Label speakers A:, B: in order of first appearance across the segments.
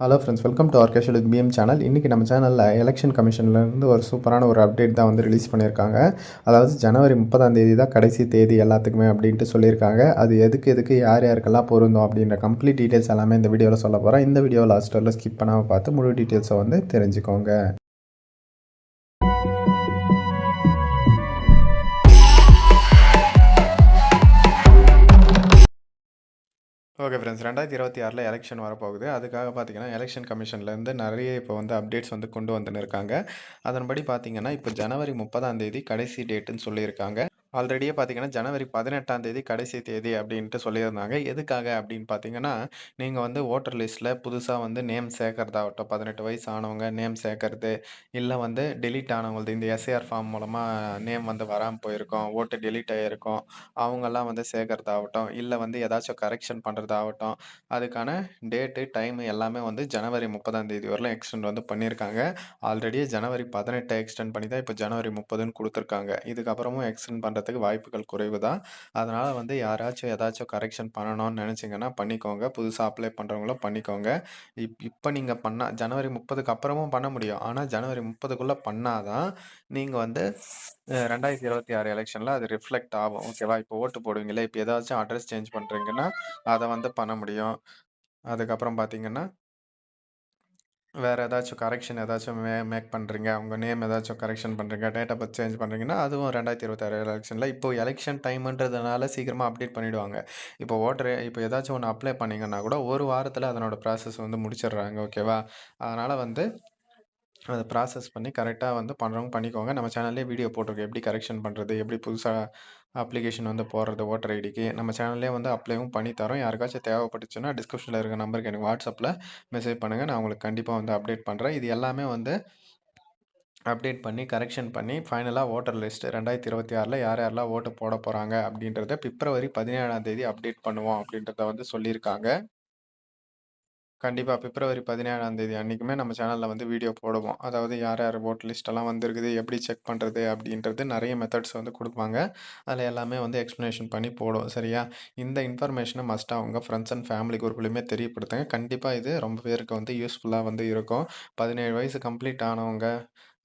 A: Hello friends welcome to our casual PM channel இன்றைக்கி நம்ம சேனலில் எலெக்ஷன் கமிஷன்லேருந்து ஒரு சூப்பரான ஒரு அப்டேட் தான் வந்து ரிலீஸ் பண்ணியிருக்காங்க. அதாவது ஜனவரி முப்பதாம் தேதி தான் கடைசி தேதி எல்லாத்துக்குமே அப்படின்ட்டு சொல்லியிருக்காங்க. அது எதுக்கு எதுக்கு யார் யாருக்கெல்லாம் பொருந்தும் அப்படின்ற கம்ப்ளீட் டீட்டெயில்ஸ் எல்லாமே இந்த வீடியோவில் சொல்ல போகிறோம் இந்த வீடியோ லாஸ்ட் வரல ஸ்கிப் பண்ணாமல் பார்த்து முழு டீட்டெயில்ஸை வந்து தெரிஞ்சுக்கோங்க. ஓகே ஃப்ரெண்ட்ஸ் ரெண்டாயிரத்தி இருபத்தி ஆறில் எலெக்ஷன் வரப்போகுது. அதுக்காக பார்த்தீங்கன்னா எலெக்ஷன் கமிஷன்லேருந்து நிறைய இப்போ வந்து அப்டேட்ஸ் வந்து கொண்டு வந்துன்னு இருக்காங்க. அதன்படி பார்த்தீங்கன்னா இப்போ ஜனவரி முப்பதாம் தேதி கடைசி டேட்டுன்னு சொல்லியிருக்காங்க. ஆல்ரெடியே பார்த்தீங்கன்னா ஜனவரி பதினெட்டாம் தேதி கடைசி தேதி அப்படின்ட்டு சொல்லியிருந்தாங்க. எதுக்காக அப்படின்னு பார்த்தீங்கன்னா நீங்கள் வந்து ஓட்டர் லிஸ்ட்டில் புதுசாக வந்து நேம் சேர்க்கறதாகட்டும் பதினெட்டு வயசு ஆனவங்க நேம் சேர்க்கறது இல்லை வந்து டெலீட் ஆனவங்களது இந்த எஸ்ஏஆர் ஃபார்ம் மூலமாக நேம் வந்து வராமல் போயிருக்கோம் ஓட்டு டெலீட் ஆகிருக்கும் அவங்கெல்லாம் வந்து சேர்க்கறதாகட்டும் இல்லை வந்து ஏதாச்சும் கரெக்ஷன் பண்ணுறதாகட்டும் அதுக்கான டேட்டு டைம் எல்லாமே வந்து ஜனவரி முப்பதாம் தேதி வரலாம் எக்ஸ்டெண்ட் வந்து பண்ணியிருக்காங்க. ஆல்ரெடி ஜனவரி பதினெட்டை எக்ஸ்டெண்ட் பண்ணி தான் இப்போ ஜனவரி முப்பதுன்னு கொடுத்துருக்காங்க. இதுக்கப்புறமும் எக்ஸ்டெண்ட் பண்ணுறதுக்கு வாய்ப்புகள் குறைவு தான். அதனால் வந்து யாராச்சும் ஏதாச்சும் கரெக்ஷன் பண்ணணும்னு நினச்சிங்கன்னா பண்ணிக்கோங்க. புதுசாக அப்ளை பண்ணுறவங்களும் பண்ணிக்கோங்க. இப் இப்போ நீங்கள் பண்ணால் ஜனவரி முப்பதுக்கு அப்புறமும் பண்ண முடியும். ஆனால் ஜனவரி முப்பதுக்குள்ளே பண்ணாதான் நீங்கள் வந்து ரெண்டாயிரத்தி இருபத்தி ஆறு எலெக்ஷனில் அது ரிஃப்ளெக்ட் ஆகும். ஓகேவா இப்போ ஓட்டு போடுவீங்களே இப்போ ஏதாச்சும் அட்ரஸ் சேஞ்ச் பண்ணுறீங்கன்னா அதை வந்து பண்ண முடியும். அதுக்கப்புறம் பார்த்தீங்கன்னா வேறு ஏதாச்சும் கரெக்ஷன் ஏதாச்சும் மே மேக் பண்ணுறீங்க உங்கள் நேம் ஏதாச்சும் கரெக்ஷன் பண்ணுறீங்க டேட் ஆஃப் பர்த் சேஞ்ச் பண்ணுறீங்கன்னா அதுவும் ரெண்டாயிரத்தி இருபத்தாறு எலெக்ஷனில் இப்போ எலெக்ஷன் டைம்ன்றதுனால சீக்கிரமாக அப்டேட் பண்ணிவிடுவாங்க இப்போ ஓட்டர் இப்போ ஏதாச்சும் ஒன்று அப்ளை பண்ணிங்கன்னா கூட ஒரு வாரத்தில் அதனோட ப்ராசஸ் வந்து முடிச்சிடுறாங்க ஓகேவா அதனால் வந்து அதை ப்ராசஸ் பண்ணி கரெக்டாக வந்து பண்ணுறவங்க பண்ணிக்கோங்க. நம்ம சேனல்லே வீடியோ போட்டிருக்கோம். எப்படி கரெக்ஷன் பண்ணுறது எப்படி புதுசாக அப்ளிகேஷன் வந்து போடுறது? ஓட்டர் ஐடிக்கு நம்ம சேனல்லே வந்து அப்ளைவும் பண்ணி தரோம். யாருக்காச்சும் தேவைப்பட்டுச்சுன்னா டிஸ்கிரிப்ஷனில் இருக்க நம்பருக்கு எனக்கு வாட்ஸ்அப்பில் மெசேஜ் பண்ணுங்கள் நான் உங்களுக்கு கண்டிப்பாக வந்து அப்டேட் பண்ணுறேன் இது எல்லாமே வந்து அப்டேட் பண்ணி கரெக்ஷன் பண்ணி ஃபைனலாக ஓட்டர் லிஸ்ட் ரெண்டாயிரத்தி இருபத்தி ஆறில் யார் யாரெல்லாம் ஓட்டு போட போகிறாங்க அப்படின்றத பிப்ரவரி பதினேழாம் தேதி அப்டேட் பண்ணுவோம் அப்படின்றத வந்து சொல்லியிருக்காங்க. கண்டிப்பாக பிப்ரவரி பதினேழாம் தேதி அன்றைக்குமே நம்ம சேனலில் வந்து வீடியோ போடுவோம். அதாவது யார் யார் ஓட் லிஸ்ட்டெல்லாம் வந்திருக்குது எப்படி செக் பண்ணுறது அப்படின்றது நிறைய மெத்தட்ஸ் வந்து கொடுப்பாங்க. அதில் எல்லாமே வந்து எக்ஸ்ப்ளனேஷன் பண்ணி போடுவோம். சரியா? இந்த இன்ஃபர்மேஷனை மஸ்ட்டாக அவங்க ஃப்ரெண்ட்ஸ் அண்ட் ஃபேமிலி குரூப்லையுமே தெரியப்படுத்துங்க. கண்டிப்பாக இது ரொம்ப பேருக்கு வந்து யூஸ்ஃபுல்லாக வந்து இருக்கும். பதினேழு வயசு கம்ப்ளீட் ஆனவங்க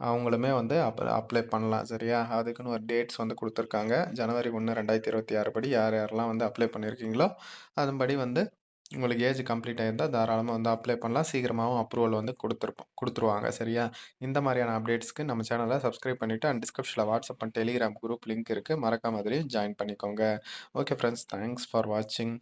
A: அவங்களுமே வந்து அப் அப்ளை பண்ணலாம். சரியா? அதுக்குன்னு ஒரு டேட்ஸ் வந்து கொடுத்துருக்காங்க. ஜனவரி ஒன்று ரெண்டாயிரத்தி இருபத்தி ஆறு படி யார் யாரெல்லாம் வந்து அப்ளை பண்ணியிருக்கீங்களோ அதன்படி வந்து உங்களுக்கு ஏஜ் கம்ப்ளீட் ஆயிருந்தால் தாராளமாக வந்து அப்ளை பண்ணலாம். சீக்கிரமாகவும் அப்ரூவல் வந்து கொடுத்துருப்போம். கொடுத்துருவாங்க. சரியா? இந்த மாதிரியான அப்டேட்ஸ்க்கு நம்ம சேனலை சப்ஸ்கிரைப் பண்ணிவிட்டு அண்ட் டிஸ்கிரிப்ஷனில் WhatsApp and Telegram group link இருக்குது மறக்காம அதுலேயும் ஜாயின் பண்ணிக்கோங்க. ஓகே ஃப்ரெண்ட்ஸ் தேங்க்ஸ் ஃபார் வாட்சிங்